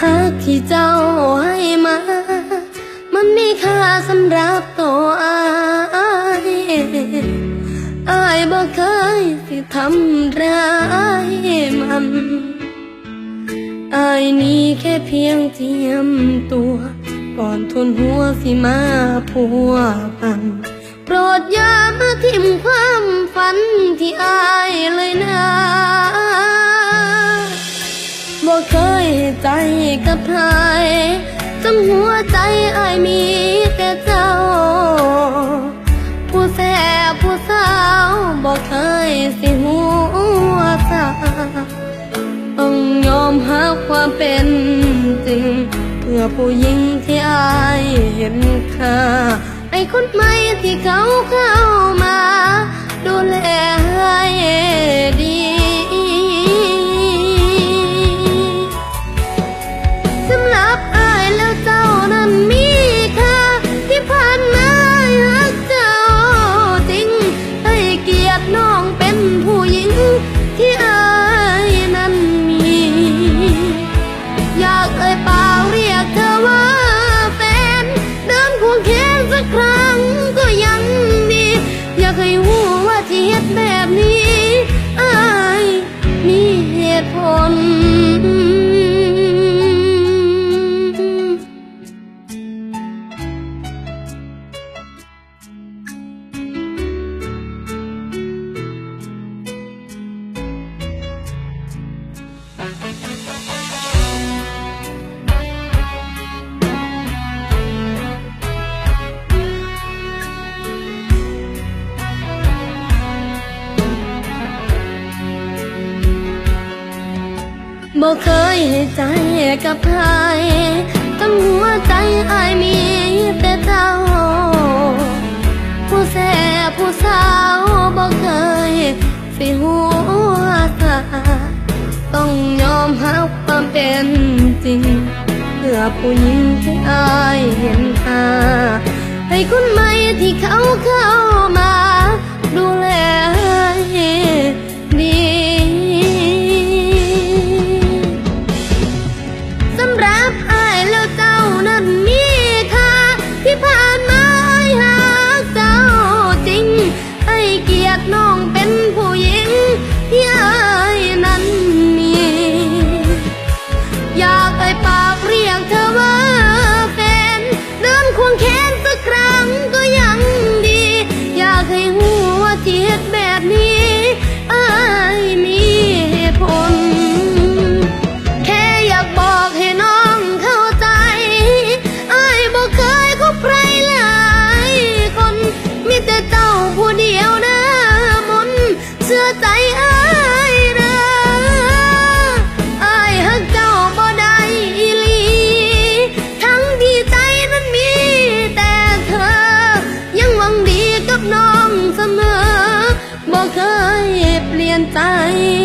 หากที่เจ้าให้มา มันมีค่าสำหรับตัวอายอายบ่เคยสิทำร้ายมันอายนี้แค่เพียงเทียมตัว ก่อนทนหัวสิมาพัวพันโปรดอย่ามาทิมความฝันที่อายเลยนะ ใจกับใครจำหัวใจอายมีแต่เจ้า ผู้แซ่บผู้สาวบ่เคยสิหัวสาต้องยอมหาความเป็นจริง เพื่อผู้หญิงที่อายเห็นค่าไอ้คนใหม่ที่เขาเข้ามา ดูแลให้ เอ่ยป บ่เคยให้ใจกับใครทั้งหัวใจอายมีแต่เจ้า ผู้แซ่บผู้สาวบ่เคยสิหัวสาต้องยอมรับความเป็นจริง เพื่อผู้หญิงที่อายเห็นค่าให้คนใหม่ที่เขาเข้าาก เ